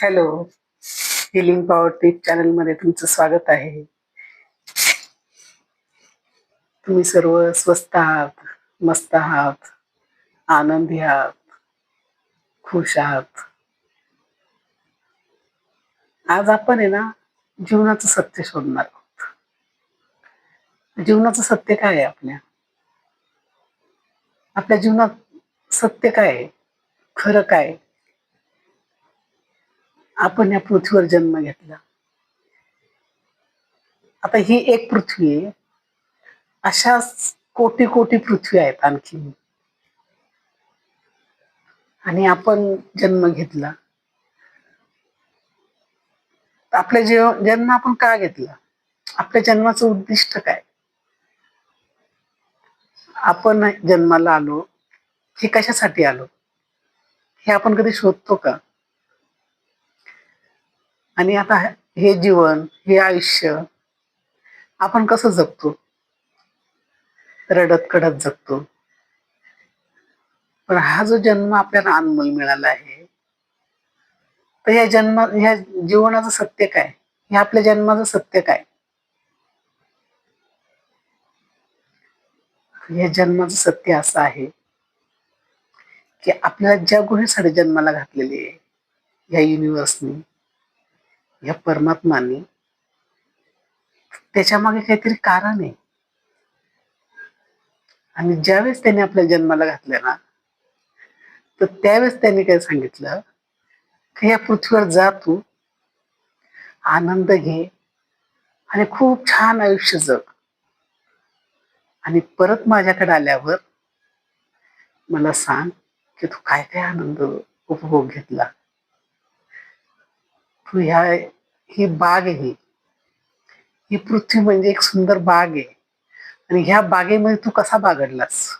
Hello. Healing power tip चॅनलमध्ये तुमचं स्वागत आहे. तुम्ही सर्व स्वस्त आहात मस्त आहात आनंदी आहात खुश आहात. आज आपण आहे ना जीवनाचं सत्य शोधणार आहोत. जीवनाचं सत्य काय आहे आपल्या? आपल्या जीवनात सत्य काय आहे? खरं काय आपण या पृथ्वीवर जन्म घेतला. आता ही एक पृथ्वी आहे. अशाच कोटी कोटी पृथ्वी आहेत आणखी. आणि आपण जन्म घेतला. आपल्या जीव जन्म आपण का घेतला? आपल्या जन्माचं उद्दिष्ट काय? आपण जन्माला आलो हे कशासाठी आलो? हे आपण कधी शोधतो का? आणि आता हे जीवन हे आयुष्य आपण कसं जगतो? रडत कडत जगतो. पण हा जो जन्म आपल्याला अनमोल मिळाला आहे तर या जन्म ह्या जीवनाचं सत्य काय? हे आपल्या जन्माचं सत्य काय? या जन्माचं सत्य असं आहे की आपल्याला ज्या गुन्हेसाठी जन्माला घातलेली आहे या युनिव्हर्सनी या परमात्माने त्याच्यामागे काहीतरी कारण आहे. आणि ज्यावेळेस त्याने आपल्या जन्माला घातल्या ना तर त्यावेळेस त्याने काय सांगितलं की या पृथ्वीवर जा तू आनंद घे आणि खूप छान आयुष्य जग. आणि परत माझ्याकडे आल्यावर मला सांग की तू काय काय आनंद उपभोग घेतला. ह्या ही बाग आहे. ही पृथ्वी म्हणजे एक सुंदर बाग आहे. आणि ह्या बागेमध्ये तू कसा बागडलास?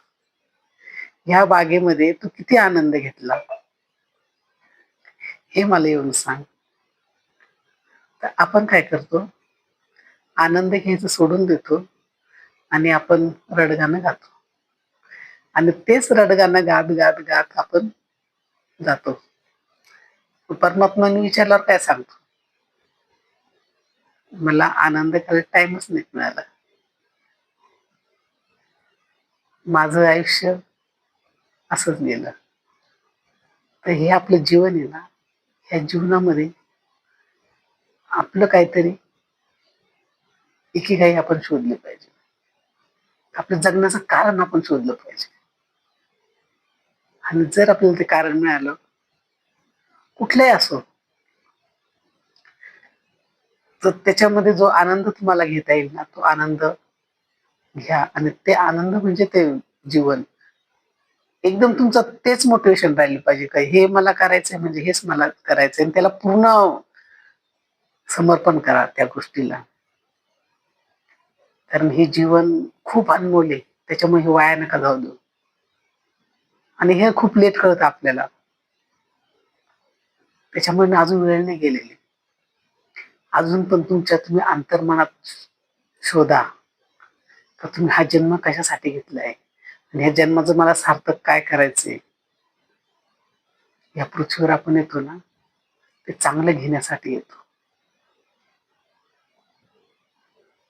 ह्या बागेमध्ये तू किती आनंद घेतला? हे मला येऊन सांग. तर आपण काय करतो? आनंद घ्यायचं सोडून देतो आणि आपण रडगाणं गातो. आणि तेच रडगाणं गात गात गात आपण जातो. परमात्माने विचारल्यावर काय सांगतो? मला आनंद करायला टाइमच नाही मिळाला. माझं आयुष्य असंच गेलं. तर हे आपलं जीवन आहे ना ह्या जीवनामध्ये आपलं काहीतरी एकेकाही आपण शोधले पाहिजे. आपलं जगण्याचं कारण आपण शोधलं पाहिजे. आणि जर आपल्याला ते कारण मिळालं कुठलाही असो. तर त्याच्यामध्ये जो आनंद तुम्हाला घेता येईल ना तो आनंद घ्या. आणि ते आनंद म्हणजे ते जीवन. एकदम तुमचं तेच मोटिवेशन राहिलं पाहिजे का? हे मला करायचंय म्हणजे हेच मला करायचंय. आणि त्याला पूर्ण समर्पण करा त्या गोष्टीला. कारण हे जीवन खूप अनमोल आहे. त्याच्यामुळे हे वाया नका जाऊ देऊ. आणि हे खूप लेट कळतं आपल्याला. त्याच्यामुळे अजून वेळ नाही गेलेली. अजून पण तुमच्या तुम्ही अंतर्मनात शोधा. का तुम्ही हा जन्म कशासाठी घेतलाय? आणि ह्या जन्माचं मला सार्थक काय करायचंय? या पृथ्वीवर आपण येतो ना ते चांगलं घेण्यासाठी येतो.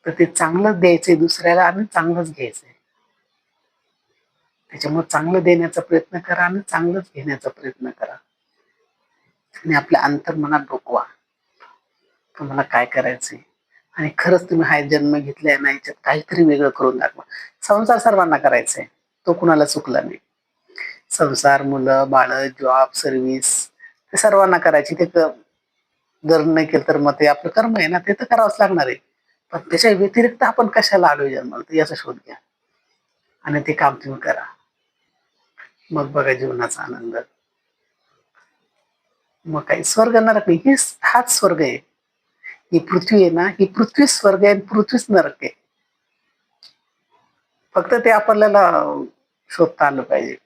तर ते चांगलं द्यायचंय दुसऱ्याला आणि चांगलंच घ्यायचंय. त्याच्यामुळे चांगलं देण्याचा प्रयत्न करा आणि चांगलंच घेण्याचा प्रयत्न करा. आणि आपल्या अंतर्मनात डोकवा. तुम्हाला काय करायचंय? आणि खरंच तुम्ही हा जन्म घेतलाय ना याच्यात काहीतरी वेगळं करून दाखवा. संसार सर्वांना करायचंय. तो कुणाला चुकला नाही. संसार मुलं बाळ जॉब सर्व्हिस ते सर्वांना करायची. ते जर नाही केलं तर मग ते आपलं कर्म आहे ना ते तर करावंच लागणार आहे. पण त्याच्या व्यतिरिक्त आपण कशाला आलो जन्माला? तर याचा शोध घ्या. आणि ते काम तुम्ही करा. मग बघा जीवनाचा आनंद. मग काही स्वर्ग नरक नाही. हे हाच स्वर्ग आहे. ही पृथ्वी आहे ना ही पृथ्वी स्वर्ग आहे पृथ्वीच नरक आहे. फक्त ते आपल्याला शोधता आलं पाहिजे.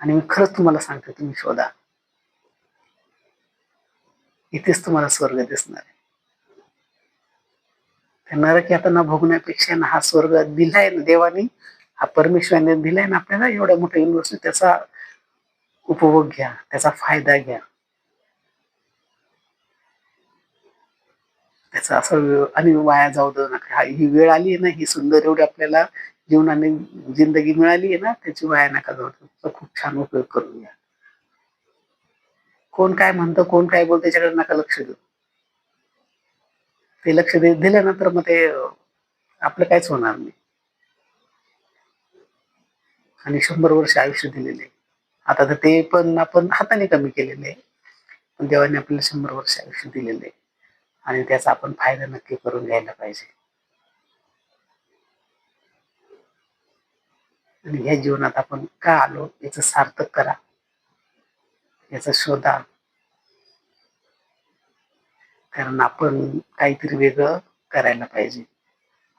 आणि मी खरंच तुम्हाला सांगते तुम्ही शोधा. इथेच तुम्हाला स्वर्ग दिसणार आहे. त्या नरक यातना भोगण्यापेक्षा ना हा स्वर्ग दिलाय ना देवाने हा परमेश्वराने दिलाय ना आपल्याला एवढ्या मोठ्या युनिव्हर्सिटी त्याचा उपभोग घ्या त्याचा फायदा घ्या. त्याचा असं आणि वाया जाऊ देऊ नका. हा- ही वेळ आली आहे ना ही सुंदर एवढी आपल्याला जीवनाने जिंदगी मिळाली आहे ना त्याची वाया नका जाऊ देऊ. खूप छान उपयोग करून घ्या कोण काय म्हणतं कोण काय बोलतं त्याच्याकडे नका लक्ष देऊ. ते लक्ष दे दिलं ना तर मग ते आपलं काहीच होणार नाही. आणि शंभर वर्ष आयुष्य दिलेले आहे. आता तर ते पण आपण हाताने कमी केलेले आहे. पण देवाने आपल्याला शंभर वर्ष आयुष्य दिलेले आहे. आणि त्याचा आपण फायदा नक्की करून घ्यायला पाहिजे. आणि ह्या जीवनात आपण का आलो याचं सार्थक करा. याचा शोधा. कारण आपण काहीतरी वेगळं करायला पाहिजे.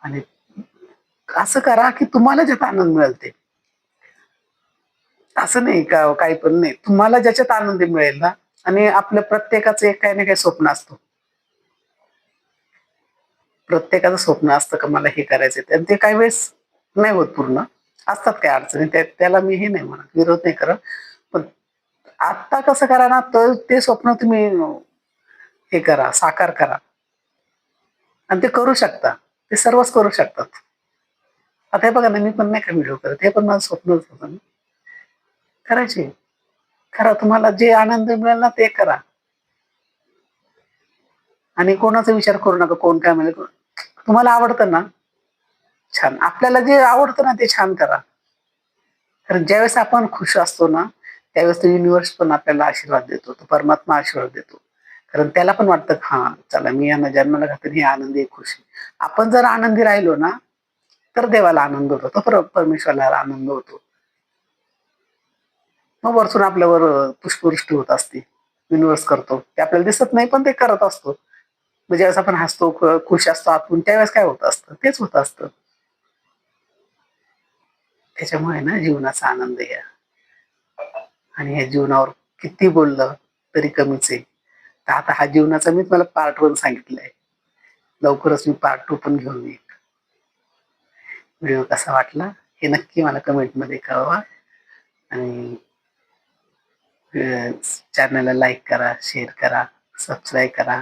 आणि असं करा की तुम्हाला ज्यात आनंद मिळेल ते. असं नाही का काही पण नाही. तुम्हाला ज्याच्यात आनंद मिळेल ना. आणि आपल्या प्रत्येकाचं एक काही ना काही स्वप्न असतं. प्रत्येकाचं स्वप्न असतं का मला हे करायचं आणि ते काही वेळेस नाही होत पूर्ण. असतात काही अडचणी. त्या त्याला मी हे नाही म्हणत. विरोध नाही करत. पण आत्ता कसं करा ना तर ते स्वप्न तुम्ही हे करा साकार करा. आणि ते करू शकता. ते सर्वच करू शकतात. आता हे बघा ना मी पण नाही का व्हिडिओ करत? हे पण माझं स्वप्नच होतं ना. करायचे. करा. तुम्हाला जे आनंद मिळेल ना ते करा. आणि कोणाचा विचार करू नका. कोण काय म्हणजे तुम्हाला आवडतं ना? छान. आपल्याला जे आवडतं ना ते छान करा. कारण ज्यावेळेस आपण खुश असतो ना त्यावेळेस तो युनिवर्स पण आपल्याला आशीर्वाद देतो तो परमात्मा आशीर्वाद देतो. कारण त्याला पण वाटतं हा चला मी यांना जन्माला घातलं ही आनंदी खुश खुशी आपण जर आनंदी राहिलो ना तर देवाला आनंद होतो तो पर- परमेश्वराला आनंद होतो. मग वरतून आपल्यावर पुष्पवृष्टी होत असते. युनिवर्स करतो. ते आपल्याला दिसत नाही पण ते करत असतो. म्हणजे असं आपण हसतो खुश असतो आपण त्यावेळेस काय होत असतं? तेच होत असतं. त्याच्यामुळे ना जीवनाचा आनंद घ्या. आणि या जीवनावर किती बोललं तरी कमीच आहे. तर आता हा जीवनाचा मी तुम्हाला पार्ट वन सांगितलंय. लवकरच मी पार्ट टू पण घेऊन येईल व्हिडिओ कसा वाटला हे नक्की मला कमेंटमध्ये कळवा. आणि चॅनलला लाईक करा शेअर करा सबस्क्राईब करा.